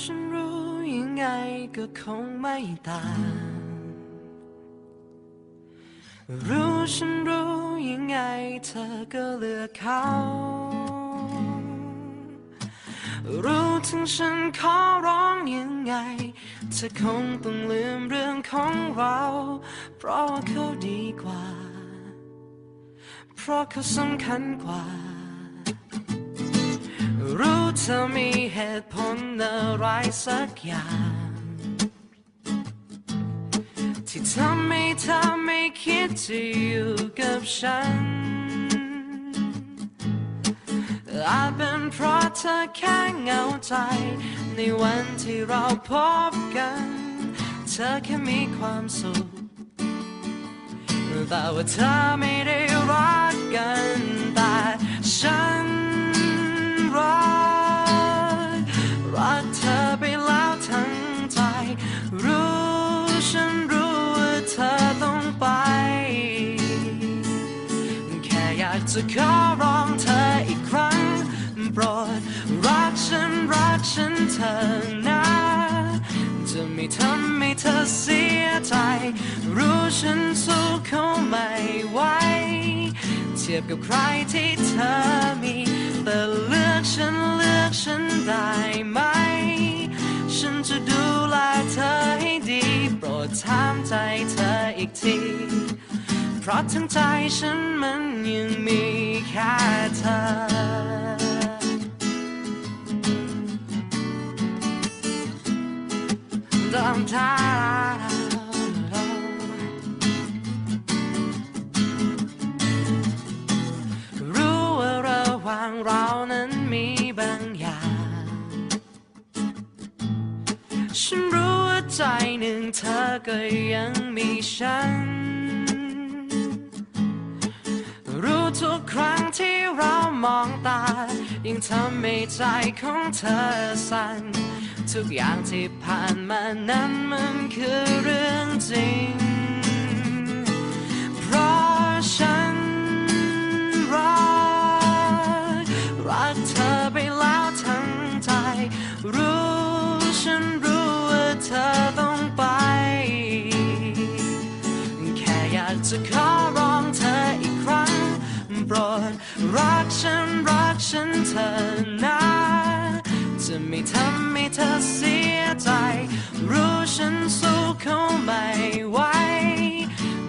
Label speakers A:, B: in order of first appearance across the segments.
A: ฉันรู้ยังไงก็คงไม่ต่าง รู้ฉันรู้ยังไงเธอก็เลือกเขา รู้ถึงฉันขอร้องยังไง เธอคงต้องลืมเรื่องของเรา เพราะว่าเขาดีกว่า เพราะเขาสำคัญกว่า รู้เธอมีเหตุผลอะไรสักอย่าง ที่ทำให้เธอไม่คิดจะอยู่กับฉัน อาจเป็นเพราะเธอแค่เหงาใจ ในวันที่เราพบกัน เธอแค่มีความสุขแต่ว่าเธอไม่ได้รักกันแต่ฉัน จะขอร้องเธออีกครั้งโปรดรักฉันรักฉันเธอนะจะไม่ทำให้เธอเสียใจ รู้ฉันสู้เขาไม่ไหวเทียบกับใครที่เธอมี แต่เลือกฉันเลือกฉันได้ไหม ฉันจะดูแลเธอให้ดี โปรดถามใจเธออีกที เพราะทั้งใจฉันมัน ดำทารู้ว่าระหว่างเรานั้นมีบางอย่าง ฉันรู้ว่าใจหนึ่งเธอก็ยังมีฉัน ทุกครั้งที่เรามองตายังทำให้ใจของเธอสั่น ทุกอย่างที่ผ่านมานั้นมันคือเรื่องจริง เพราะฉันรัก รักเธอไปแล้วทั้งใจ รู้ฉันรู้ว่าเธอต้องไป แค่อยากจะขอร้อง โปรดรักฉันรักฉันเธอนะจะไม่ทำให้เธอเสียใจ รู้ฉันสู้เขาไม่ไหว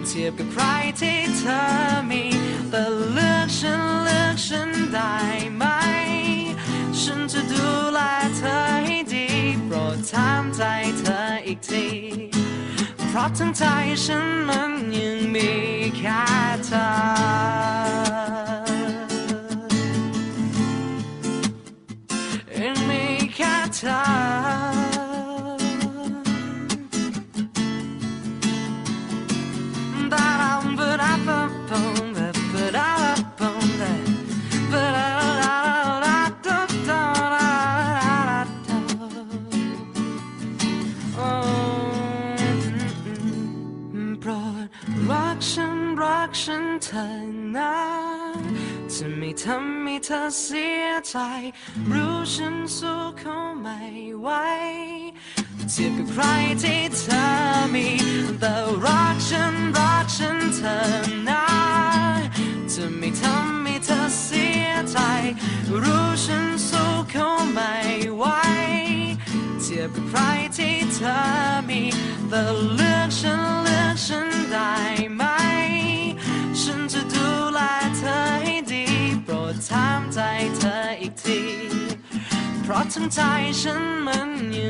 A: เทียบกับใครที่เธอมี แต่เลือกฉันเลือกฉันได้ไหม ฉันจะดูแลเธอให้ดีโปรดถามใจเธออีกทีเพราะทั้งใจฉันมันยังมีแค่เธอ รักฉันเธอนะจะไม่ทำให้เธอเสียใจ รู้ฉันสู้เขาไม่ไหวเทียบกับใครที่เธอมีแต่รักฉันรักฉันเธอนะจะไม่ทำให้เธอเสียใจ รู้ฉันสู้เขาไม่ไหวเทียบกับใครที่เธอมีแต่เลือกฉันเลือกฉัน ราะทั้งใจฉันมันยังมี